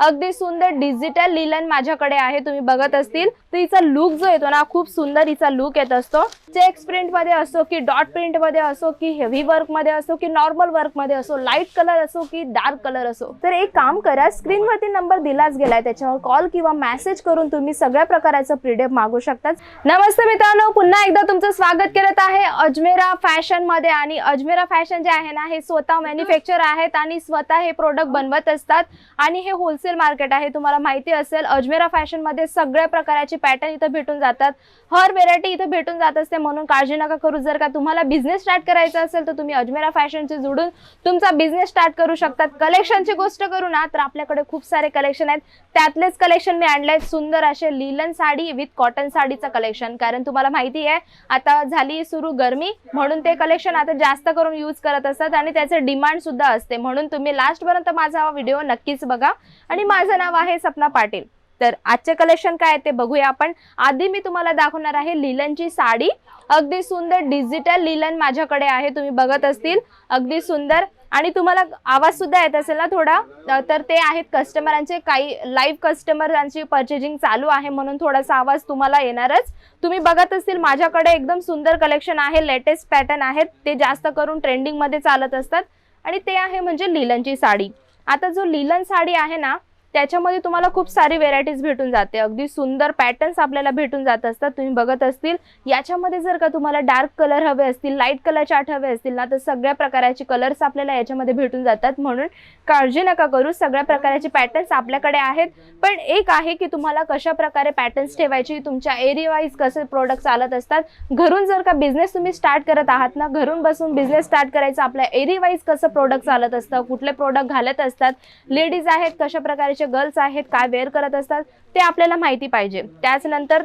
अगदी सुंदर digital linen माझ्याकडे आहे. तुम्ही बघत असतील तर हिचा लुक जो येतो ना खूप सुंदर हिचा लुक येत असतो. चेक्स प्रिंटमध्ये असो की डॉट प्रिंटमध्ये असो की हेवी वर्कमध्ये असो की नॉर्मल वर्कमध्ये असो लाइट कलर असो की डार्क कलर असो. तर एक काम करा स्क्रीनवरती नंबर दिलाच गेलाय त्याच्यावर कॉल किंवा मेसेज करून तुम्ही सगळ्या प्रकाराचं प्रिडेप मागू शकता. नमस्ते मित्रांनो पुन्हा एकदा तुमचं स्वागत करत आहे अजमेरा फॅशनमध्ये. आणि अजमेरा फॅशन जे आहे ना हे स्वतः मॅन्युफॅक्चर आहेत आणि स्वतः हे प्रोडक्ट बनवत असतात. आणि हे होलसेल मार्केट आहे. तुम्हाला माहिती असेल अजमेरा फॅशनमध्ये सगळ्या प्रकारचे पॅटर्न इथं भेटून जातात. हर व्हेरायटी इथं भेटून जात असते. म्हणून काळजी नका करू. जर का तुम्हाला बिझनेस स्टार्ट करायचा असेल तर तुम्ही अजमेरा फॅशनचे जोडून तुमचा बिझनेस स्टार्ट करू शकतात. कलेक्शनची गोष्ट करू ना तर आपल्याकडे खूप सारे कलेक्शन आहेत. त्यातलेच कलेक्शन मी आणले सुंदर असे लिलन साडी विथ कॉटन साडीचं कलेक्शन कारण तुम्हाला माहिती आहे आता झाली सुरू गरमी म्हणून ते कलेक्शन आता जास्त करून यूज करत असतात आणि त्याचे डिमांड सुद्धा असते. म्हणून तुम्ही लास्ट पर्यंत माझा हा व्हिडिओ नक्कीच बघा. आणि आणि माझं नाव आहे सपना पाटील. तर आजचे कलेक्शन काय आहे ते बघूया आपण. आधी मी तुम्हाला दाखवणार आहे लिलनची साडी. अगदी सुंदर डिजिटल लिलन माझ्याकडे आहे. तुम्ही बघत असतील. अगदी सुंदर. आणि तुम्हाला आवाज सुद्धा येत असेल ना थोडा? तर ते आहेत कस्टमरांचे काही लाईव्ह कस्टमरांची पर्चेजिंग चालू आहे म्हणून थोडासा आवाज तुम्हाला येणारच. तुम्ही बघत असतील माझ्याकडे एकदम सुंदर कलेक्शन आहे. लेटेस्ट पॅटर्न आहेत. ते जास्त करून ट्रेंडिंगमध्ये चालत असतात. आणि ते आहे म्हणजे लिलनची साडी. आता जो लिलन साडी आहे ना त्याच्यामध्ये तुम्हाला खूप सारी व्हेरायटीज भेटून जाते. अगदी सुंदर पॅटर्न्स आपल्याला भेटून जात असतात. तुम्ही बघत असतील. याच्यामध्ये जर का तुम्हाला डार्क कलर हवे असतील लाइट कलर चार्ट हवे असतील ना तर सगळ्या प्रकाराचे कलर्स आपल्याला याच्यामध्ये भेटून जातात. म्हणून काळजी नका करू. सगळ्या प्रकाराचे पॅटर्न्स आपल्याकडे आहेत. पण एक आहे की तुम्हाला कशा प्रकारे पॅटर्न्स ठेवायची तुमच्या एरिया वाईज कसे प्रोडक्ट चालत असतात. घरून जर का बिझनेस तुम्ही स्टार्ट करत आहात ना घरून बसून बिझनेस स्टार्ट करायचा आपल्या एरिया वाईज कसं प्रोडक्ट चालत असतं कुठले प्रोडक्ट घालत असतात लेडीज आहेत कशा प्रकारचे गर्ल्स आहेत काय वेअर करत असतात ते आपल्याला माहिती पाहिजे. त्याचनंतर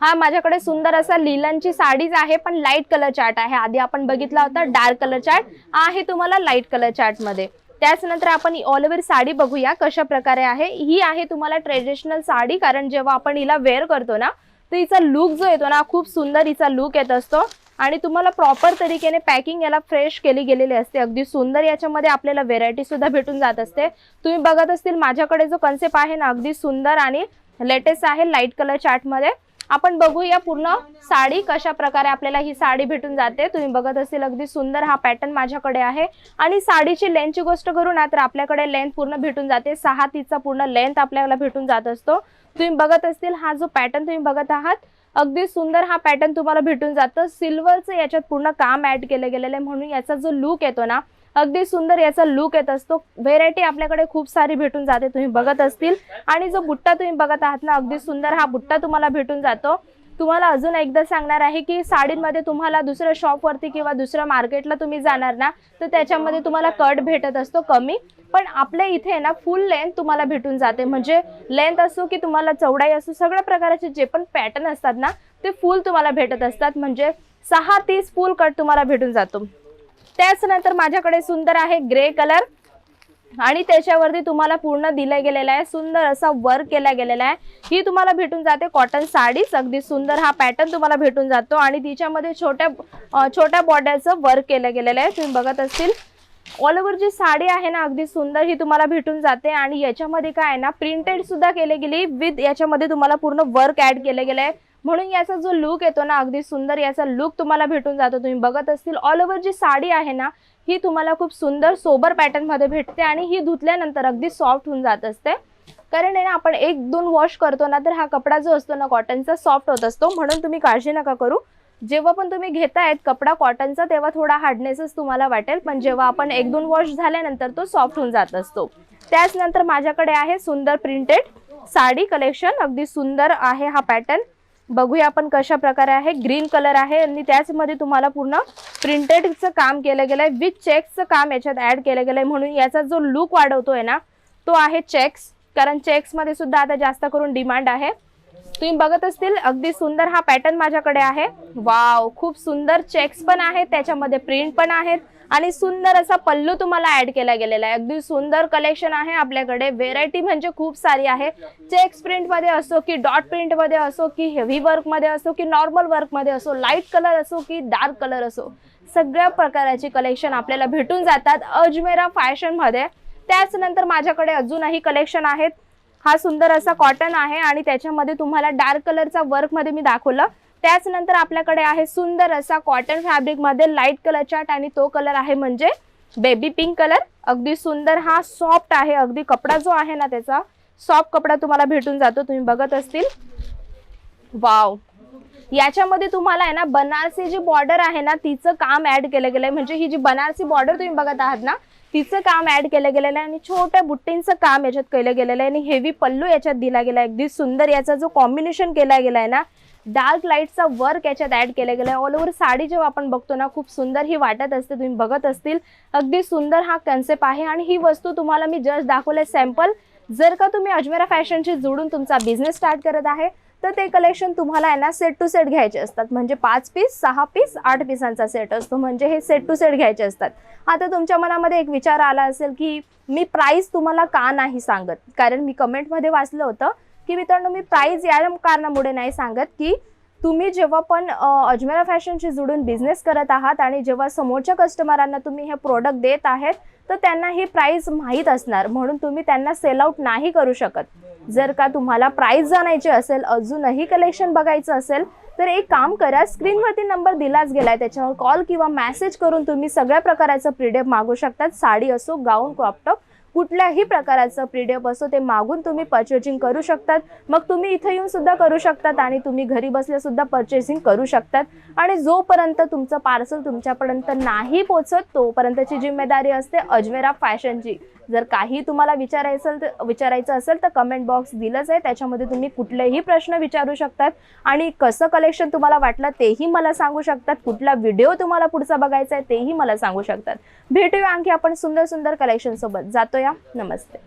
हा माझ्याकडे सुंदर असा लिलनची साडीज आहे पण लाइट कलर चार्ट आहे. आधी आपण बघितला होता डार्क कलर चार्ट आहे तुम्हाला लाइट कलर चार्टमध्ये त्याचनंतर आपण ऑल ओव्हर साडी बघूया कशा प्रकारे आहे. ही आहे तुम्हाला ट्रेडिशनल साडी कारण जेव्हा आपण हिला वेअर करतो ना तर हिचा लुक जो येतो ना खूप सुंदर हिचा लुक येत असतो. आणि तुम्हाला प्रॉपर तरीकेने पॅकिंग याला फ्रेश केली गेलेली असते. अगदी सुंदर याच्यामध्ये आपल्याला व्हेरायटी सुद्धा भेटून जात असते. तुम्ही बघत असतील माझ्याकडे जो कन्सेप्ट आहे ना अगदी सुंदर आणि लेटेस्ट आहे लाइट कलर चार्टमध्ये आपण बघूया पूर्ण साडी कशा प्रकारे आपल्याला ही साडी भेटून जाते. तुम्ही बघत असेल अगदी सुंदर हा पॅटर्न माझ्याकडे आहे. आणि साडीची लेंथची गोष्ट करू ना तर आपल्याकडे लेंथ पूर्ण भेटून जाते. सहा तीचा पूर्ण लेंथ आपल्याला भेटून जात असतो. तुम्ही बघत असतील हा जो पॅटर्न तुम्ही बघत आहात अगदी सुंदर हा पॅटर्न तुम्हाला भेटून जातं. सिल्वरचं याच्यात पूर्ण काम ॲड केलं गेलेलं आहे. म्हणून याचा जो लुक येतो ना अगदी सुंदर याचा लुक येत असतो. व्हेरायटी आपल्याकडे खूप सारी भेटून जाते. तुम्ही बघत असतील. आणि जो बुट्टा तुम्ही बघत आहात ना अगदी सुंदर हा बुट्टा तुम्हाला भेटून जातो. तुम्हाला अजून एकदा सांगणार आहे की साडींमध्ये तुम्हाला दुसऱ्या शॉपवरती किंवा दुसऱ्या मार्केटला तुम्ही जाणार ना तर त्याच्यामध्ये तुम्हाला कट भेटत असतो कमी. पण आपल्या इथे ना फुल लेंथ तुम्हाला भेटून जाते. म्हणजे लेंथ असो की तुम्हाला चौडाई असो सगळ्या प्रकारचे जे पण पॅटर्न असतात ना ते फुल तुम्हाला भेटत असतात. म्हणजे सहा तीस फुल कट तुम्हाला भेटून जातो. त्याच नंतर माझ्याकडे सुंदर आहे ग्रे कलर आणि त्याच्यावरती तुम्हाला पूर्ण दिलं गेलेलं आहे. सुंदर असा वर्क केला गेलेला आहे. ही तुम्हाला भेटून जाते कॉटन साडीच. अगदी सुंदर हा पॅटर्न तुम्हाला भेटून जातो. आणि तिच्यामध्ये छोट्या छोट्या बॉर्डरचं वर्क केलं गेलेलं आहे. तुम्ही बघत असतील. ऑल ओव्हर जी साडी आहे ना अगदी सुंदर ही तुम्हाला भेटून जाते आणि याच्यामध्ये काय आहे ना प्रिंटेड सुद्धा केले गेली विथ याच्यामध्ये तुम्हाला पूर्ण वर्क ऍड केलं गेलं. आहे म्हणून याचा जो लुक येतो ना अगदी सुंदर याचा लुक तुम्हाला भेटून जातो. तुम्ही बघत असतील ऑल ओव्हर जी साडी आहे ना ही तुम्हाला खूप सुंदर सोबर पॅटर्नमध्ये भेटते आणि ही धुतल्यानंतर अगदी सॉफ्ट होऊन जात असते. कारण आहे ना आपण एक दोन वॉश करतो ना तर हा कपडा जो असतो ना कॉटनचा सॉफ्ट होत असतो. म्हणून तुम्ही काळजी नका करू. जेव्हा पण तुम्ही घेतायत कपडा कॉटनचा तेव्हा थोडा हार्डनेसच तुम्हाला वाटेल. पण जेव्हा आपण एक दोन वॉश झाल्यानंतर तो सॉफ्ट होऊन जात असतो. त्याच नंतर माझ्याकडे आहे सुंदर प्रिंटेड साडी कलेक्शन अगदी सुंदर आहे हा पॅटर्न बघूया आपण कशा प्रकारे आहे. ग्रीन कलर आहे आणि त्याचमध्ये तुम्हाला पूर्ण प्रिंटेडचं काम केलं गेलं आहे विथ चेक्सचं काम याच्यात ॲड केलं गेलं आहे म्हणून याचा जो लुक आहे ना तो आहे चेक्स कारण चेक्समध्ये सुद्धा आता जास्त करून डिमांड आहे. तुम्ही बघत असतील अगदी सुंदर हा पॅटर्न माझ्याकडे आहे. वाव खूप सुंदर चेक्स पण आहेत त्याच्यामध्ये प्रिंट पण आहेत आणि सुंदर असा पल्लू तुम्हाला ऍड केला गेलेला आहे. अगदी सुंदर कलेक्शन आहे आपल्याकडे. व्हेरायटी म्हणजे खूप सारी आहे. चेक्स प्रिंटमध्ये असो की डॉट प्रिंटमध्ये असो की हेवी वर्कमध्ये असो की नॉर्मल वर्कमध्ये असो लाइट कलर असो की डार्क कलर असो सगळ्या प्रकाराची कलेक्शन आपल्याला भेटून जातात. अजमेरा फॅशनमध्ये त्याचनंतर त्याच नंतर माझ्याकडे अजूनही कलेक्शन आहेत. हा सुंदर असा कॉटन आहे आणि त्याच्यामध्ये तुम्हाला डार्क कलरचा वर्कमध्ये मी दाखवलं. त्याचनंतर आपल्याकडे आहे सुंदर असा कॉटन फॅब्रिकमध्ये लाइट कलर चार्ट आणि तो कलर आहे म्हणजे बेबी पिंक कलर अगदी सुंदर हा सॉफ्ट आहे. अगदी कपडा जो आहे ना त्याचा सॉफ्ट कपडा तुम्हाला भेटून जातो. तुम्ही बघत असतील. वाव याच्यामध्ये तुम्हाला आहे ना बनारसी जी बॉर्डर आहे ना तिचं काम ऍड केलं गेलंय. म्हणजे ही जी बनारसी बॉर्डर तुम्ही बघत आहात ना तिचं काम ऍड केलं गेलेलं आहे आणि छोट्या बुट्टींचं काम याच्यात केलं गेलेलं आहे. आणि हेवी पल्लू याच्यात दिला गेला अगदी सुंदर याचा जो कॉम्बिनेशन केला गेला आहे ना डार्क लाईटचा वर्क याच्यात ऍड केला आहे ऑल ओव्हर साडी जेव्हा आपण बघतो ना खूप सुंदर ही वाटत असते. तुम्ही बघत असतील. अगदी सुंदर हा कन्सेप्ट आहे. आणि ही वस्तू तुम्हाला मी जस्ट दाखवलं सॅम्पल जर का तुम्ही अजमेरा फॅशनशी जोडून तुमचा बिझनेस स्टार्ट करत आहे तर ते कलेक्शन तुम्हाला आहे ना सेट टू सेट घ्यायचे असतात. म्हणजे पाच पीस सहा पीस आठ पिसांचा सेट असतो. म्हणजे हे सेट टू सेट घ्यायचे असतात. आता तुमच्या मनामध्ये एक विचार आला असेल की मी प्राईस तुम्हाला का नाही सांगत? कारण मी कमेंटमध्ये वाचलं होतं की मित्रांनो मी प्राईज या कारणामुळे नाही सांगत की तुम्ही जेव्हा पण अजमेरा फॅशनशी जुडून बिझनेस करत आहात आणि जेव्हा समोरच्या कस्टमरांना तुम्ही हे प्रोडक्ट देत आहेत तर त्यांना ही प्राईज माहीत असणार. म्हणून तुम्ही त्यांना सेल आउट नाही करू शकत. जर का तुम्हाला प्राईज जाणायची असेल अजूनही कलेक्शन बघायचं असेल तर एक काम करा स्क्रीनवरती नंबर दिलाच गेलाय. त्याच्यावर कॉल किंवा मेसेज करून तुम्ही सगळ्या प्रकाराचं प्रिडेप मागू शकतात. साडी असो गाऊन क्रॉपटॉप कुठल्याही प्रकाराचं पीडीएफ असो ते मागून तुम्ही परचेसिंग करू शकतात. मग तुम्ही इथं येऊन सुद्धा करू शकतात आणि तुम्ही घरी बसल्या सुद्धा परचेसिंग करू शकतात. आणि जोपर्यंत तुमचं पार्सल तुमच्यापर्यंत नाही पोचत तोपर्यंतची जिम्मेदारी असते अजमेरा फॅशनची. जर काही तुम्हाला विचारायचं असेल तर विचारायचं असेल तर कमेंट बॉक्स दिलंच आहे. त्याच्यामध्ये तुम्ही कुठलेही प्रश्न विचारू शकतात. आणि कसं कलेक्शन तुम्हाला वाटलं तेही मला सांगू शकतात. कुठला व्हिडिओ तुम्हाला पुढचा बघायचा आहे तेही मला सांगू शकतात. भेटूया आणखी आपण सुंदर सुंदर कलेक्शनसोबत जातो या नमस्ते.